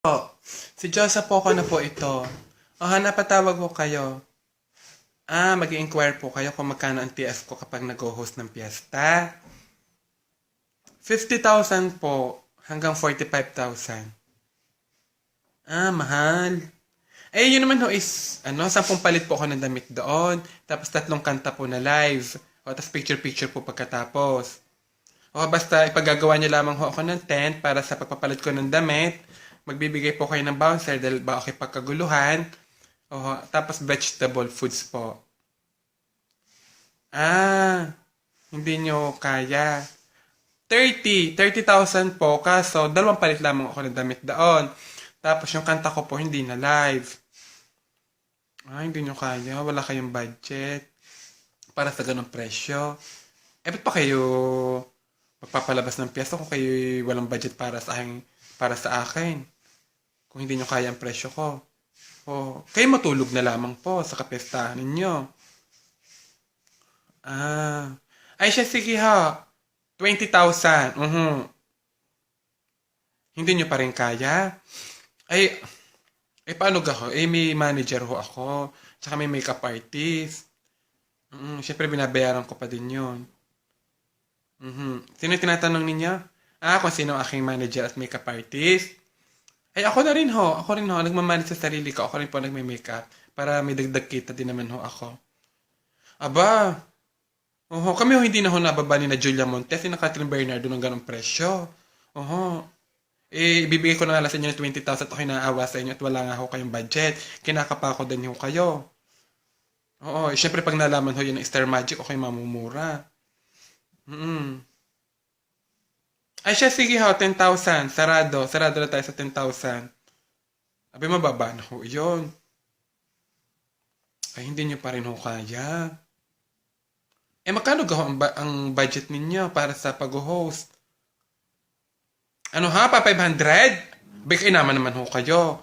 Po, si Joseph po ko na po ito. O napatawag po kayo. Ah, mag inquire po kayo kung magkano ang TF ko kapag nag-host ng piyesta. 50,000 po hanggang 45,000. Ah, mahal. Eh, yun naman ho is, ano, sampung palit po ako ng damit doon. Tapos tatlong kanta po na live. O, tapos picture-picture po pagkatapos. O, basta ipagagawa niyo lamang ho ako ng tent para sa pagpapalit ko ng damit. Magbibigay po kayo ng bouncer dahil ba okay pagkaguluhan. O, tapos vegetable foods po. Ah, hindi nyo kaya. 30, 30,000 po, kaso dalawang palit lamang ako ng damit doon. Tapos yung kanta ko po hindi na live. Ah, hindi nyo kaya, wala kayong budget para sa ganong presyo. Eh, ba't pa kayo magpapalabas ng piyesa kung kayo walang budget para sa akin, para sa akin? Kung hindi nyo kaya ang presyo ko. O, kayo matulog na lamang po sa kapestahan ninyo. Ah, ay siya, sige ha. 20,000. Mhm. Hindi nyo pa rin kaya? Ay, eh paano ga ho? Eh may manager ho ako. Tsaka may makeup artist. Mm, Siyempre binabayaran ko pa din yun. Mhm. Sino yung tinatanong ninyo? Ah, kung sino aking manager at makeup artist? Ay, ako na rin ho. Ako rin ho. Nagmamanage sa sarili ko. Ako rin po nagme-makeup. Para may dagdag kita din naman ho ako. Aba, Oho, kami ho hindi na ho nababa ni na Julia Montes, ni na Catherine Bernardo ng ganong presyo. Oho. Eh, ibibigay ko na nga sa inyo ng 20,000 at ako'y naawa sa inyo at wala nga ho kayong budget. Kinakapa ko din ho kayo. Oo, eh, syempre pag nalaman ho yun ng Star Magic, ako'y mamumura. Mm Ay siya, sige ho, 10,000. Sarado. Sarado na tayo sa 10,000. Abi, mababa na ho yun. Ay, hindi nyo pa rin ho kaya. Eh, magkano gaho ang, ba- ang budget ninyo para sa pag-host? Ano ha, pa 500? Bigay naman naman ho kayo.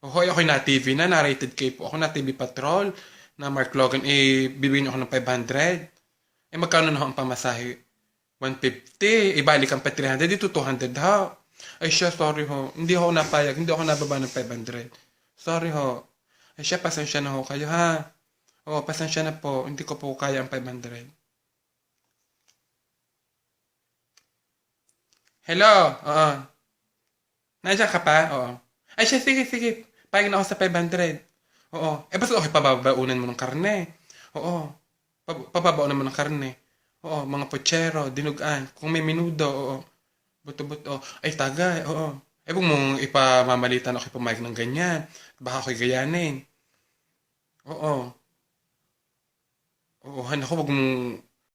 Hoy, ako'y na TV na, na rated K po ako, na TV Patrol, na Mark Logan, eh, bibigyan ako ng 500. Eh, magkano na ho ang pamasahe? 150, ibalik ang pa 300, dito 200 ha. Ay siya, sorry ho. Hindi ho napayag, hindi ako nababa ng 500. Sorry ho. Ay siya, pasensya na ho kayo ha. Oo, pasensya na po. Hindi ko po kaya ang 500. Hello? Oo. Nandiyan ka pa? Oo. Ay siya, sige, sige. Na ako sa 500. Oo. Eh, basta okay, pababaunan mo ng karne. Oo. Pab- pababaunan mo ng karne. Oo, mga pochero, dinugan. Kung may minudo, oo. Buto-buto. Ay, tagay, oo. Eh, kung mong ipamamalitan ako pumayag ng ganyan, baka ako'y gayanin. Oo. Oo, han ako, wag mong